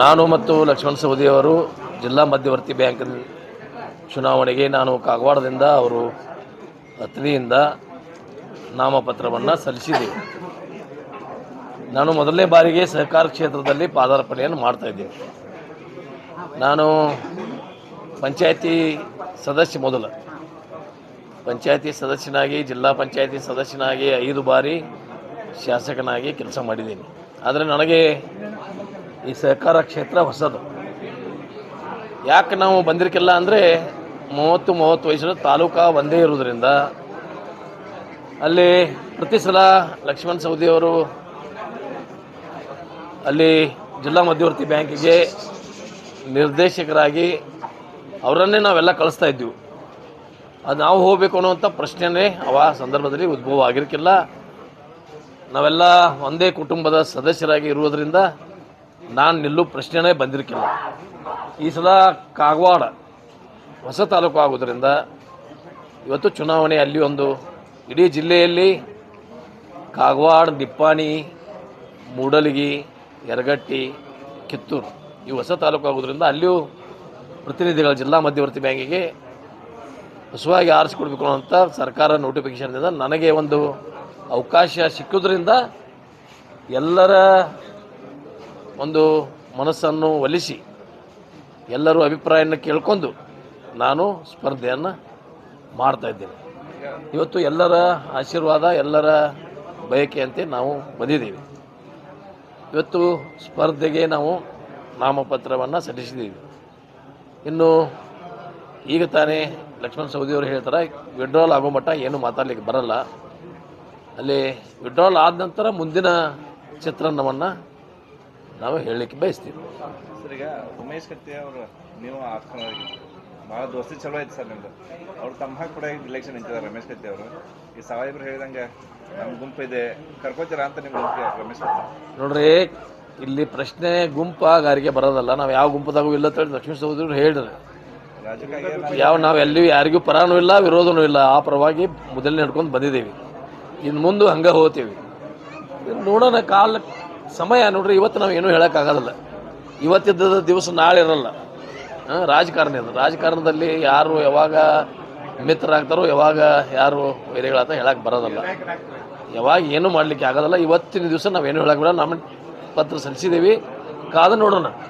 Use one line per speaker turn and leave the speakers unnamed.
ನಾನು ಮತ್ತು ಲಕ್ಷ್ಮಣ ಸವದಿಯವರು ಜಿಲ್ಲಾ ಮಧ್ಯವರ್ತಿ ಬ್ಯಾಂಕ್ ಚುನಾವಣೆಗೆ ನಾನು ಕಾಗವಾಡದಿಂದ ಅವರು ಅತ್ನಿಯಿಂದ ನಾಮಪತ್ರವನ್ನು ಸಲ್ಲಿಸಿದೆ ನಾನು ಮೊದಲನೇ ಬಾರಿಗೆ ಸಹಕಾರ ಕ್ಷೇತ್ರದಲ್ಲಿ ಪಾದಾರ್ಪಣೆಯನ್ನು ಮಾಡ್ತಾ ಇದ್ದೀನಿ. ನಾನು ಪಂಚಾಯತಿ ಸದಸ್ಯ ಮೊದಲು. ಪಂಚಾಯತಿ ಸದಸ್ಯನಾಗಿ, ಜಿಲ್ಲಾ ಪಂಚಾಯತಿ ಸದಸ್ಯನಾಗಿ ಐದು ಬಾರಿ ಶಾಸಕನಾಗಿ ಕೆಲಸ ಮಾಡಿದ್ದೀನಿ. ಆದರೆ ನನಗೆ ಈ ಸಹಕಾರ ಕ್ಷೇತ್ರ ಹೊಸದು. ಯಾಕೆ ನಾವು ಬಂದಿರಕಿಲ್ಲ ಅಂದರೆ ಮೂವತ್ತು ಮೂವತ್ತು ವಯಸ್ಸಿನ ತಾಲೂಕಾ ಒಂದೇ ಇರೋದ್ರಿಂದ ಅಲ್ಲಿ ಪ್ರತಿ ಸಲ ಲಕ್ಷ್ಮಣ್ ಸವದಿಯವರು ಅಲ್ಲಿ ಜಿಲ್ಲಾ ಮಧ್ಯವರ್ತಿ ಬ್ಯಾಂಕಿಗೆ ನಿರ್ದೇಶಕರಾಗಿ ಅವರನ್ನೇ ನಾವೆಲ್ಲ ಕಳಿಸ್ತಾ ಇದ್ವಿ. ಅದು ನಾವು ಹೋಗಬೇಕು ಅನ್ನುವಂಥ ಪ್ರಶ್ನೆನೇ ಅವ ಸಂದರ್ಭದಲ್ಲಿ ಉದ್ಭವ ಆಗಿರಕ್ಕಿಲ್ಲ ನಾವೆಲ್ಲ ಒಂದೇ ಕುಟುಂಬದ ಸದಸ್ಯರಾಗಿ ಇರುವುದರಿಂದ ನಾನು ನಿಲ್ಲೋ ಪ್ರಶ್ನೆನೇ ಬಂದಿರಕಿಲ್ಲ. ಈ ಸಲ ಕಾಗವಾಡ ಹೊಸ ತಾಲೂಕು ಆಗೋದ್ರಿಂದ ಇವತ್ತು ಚುನಾವಣೆ ಅಲ್ಲಿ ಒಂದು ಇಡೀ ಜಿಲ್ಲೆಯಲ್ಲಿ ಕಾಗವಾಡ, ನಿಪ್ಪಾಣಿ, ಮೂಡಲಗಿ, ಯರಗಟ್ಟಿ, ಕಿತ್ತೂರು ಈ ಹೊಸ ತಾಲೂಕು ಆಗೋದ್ರಿಂದ ಅಲ್ಲಿಯೂ ಪ್ರತಿನಿಧಿಗಳ ಜಿಲ್ಲಾ ಮಧ್ಯವರ್ತಿ ಬ್ಯಾಂಕಿಗೆ ಹೊಸವಾಗಿ ಆರಿಸ್ಕೊಡ್ಬೇಕು ಅಂತ ಸರ್ಕಾರ ನೋಟಿಫಿಕೇಶನ್ನಿಂದ ನನಗೆ ಒಂದು ಅವಕಾಶ ಸಿಕ್ಕೋದ್ರಿಂದ ಎಲ್ಲರ ಒಂದು ಮನಸ್ಸನ್ನು ಒಲಿಸಿ ಎಲ್ಲರೂ ಅಭಿಪ್ರಾಯವನ್ನು ಕೇಳ್ಕೊಂಡು ನಾನು ಸ್ಪರ್ಧೆಯನ್ನು ಮಾಡ್ತಾ ಇದ್ದೇನೆ. ಇವತ್ತು ಎಲ್ಲರ ಆಶೀರ್ವಾದ, ಎಲ್ಲರ ಬಯಕೆಯಂತೆ ನಾವು ಬಂದಿದ್ದೀವಿ. ಇವತ್ತು ಸ್ಪರ್ಧೆಗೆ ನಾವು ನಾಮಪತ್ರವನ್ನು ಸಲ್ಲಿಸಿದ್ದೀವಿ. ಇನ್ನು ಈಗ ತಾನೇ ಲಕ್ಷ್ಮಣ ಸವದಿಯವರು ಹೇಳ್ತಾರೆ ವಿಡ್ರಾಲ್ ಆಗೋ ಮಟ್ಟ ಏನು ಮಾತಾಡಲಿಕ್ಕೆ ಬರಲ್ಲ. ಅಲ್ಲಿ ವಿಡ್ರಾಲ್ ಆದ ನಂತರ ಮುಂದಿನ ಚಿತ್ರಣವನ್ನು ನಾವು ಹೇಳಲಿಕ್ಕೆ ಬಯಸ್ತೀವಿ.
ಸರ್ ಈಗ ಉಮೇಶ್ ಕತ್ತಿ ಅವರು ನೀವು ಆಸ್ಕನವರಿಗೆ ಭಾಳ ದೋಸ್ತಿ ಚಲೋ ಐತೆ ಸರ್ ನಿಮ್ದು. ಅವ್ರು ತಮ್ಮ ಕೂಡ ಈಗ ಇಲೆಕ್ಷನ್ ನಿಂತಿದ್ದಾರೆ ರಮೇಶ್ ಕತ್ತಿ ಅವರು. ಈ ಸಾಹೇಬ್ರು ಹೇಳಿದಂಗೆ ನಮ್ಮ ಗುಂಪು ಇದೆ. ಕರ್ಕೋತೀರಾ ಅಂತ ನಿಮ್ಮ ಗುಂಪಿಗೆ ರಮೇಶ್ ಕತ್ತಿ
ನೋಡ್ರಿ ಇಲ್ಲಿ ಪ್ರಶ್ನೆ ಗುಂಪಾಗಾರಿಗೆ ಬರೋದಲ್ಲ ನಾವು ಯಾವ ಗುಂಪದಾಗೂ ಇಲ್ಲ ಅಂತ ಹೇಳಿ ಲಕ್ಷ್ಮೀ ಸಹೋದರರು ಹೇಳಿದ್ರು.
ರಾಜಕೀಯ
ಯಾವ ನಾವು ಎಲ್ಲಿ ಯಾರಿಗೂ ಪರಾನೂ ಇಲ್ಲ ವಿರೋಧನೂ ಇಲ್ಲ ಆ ಪರವಾಗಿ ಮೊದಲನೇ ನಡ್ಕೊಂಡು ಬಂದಿದ್ದೀವಿ. ಇನ್ನು ಮುಂದೆ ಹಂಗೆ ಹೋಗ್ತೀವಿ. ಇನ್ನು ನೋಡೋಣ ಕಾಲ ಸಮಯ ನೋಡ್ರಿ, ಇವತ್ತು ನಾವು ಏನೂ ಹೇಳೋಕ್ಕಾಗಲ್ಲ. ಇವತ್ತಿದ್ದ ದಿವಸ ನಾಳೆ ಇರಲ್ಲ. ರಾಜಕಾರಣ ಇದು ರಾಜಕಾರಣದಲ್ಲಿ ಯಾರು ಯಾವಾಗ ಮಿತ್ರರಾಗ್ತಾರೋ, ಯಾವಾಗ ಯಾರು ವೈರಿಗಳಾತ ಹೇಳಕ್ಕೆ ಬರೋದಲ್ಲ. ಯಾವಾಗ ಏನೂ ಮಾಡಲಿಕ್ಕೆ ಆಗೋದಲ್ಲ ಇವತ್ತಿನ ದಿವಸ ನಾವೇನು ಹೇಳಕ್ಕೆ ಬಿಡೋಣ ನಮ್ಮ ಪತ್ರ ಸಲ್ಲಿಸಿದ್ದೀವಿ. ಕಾದು ನೋಡೋಣ.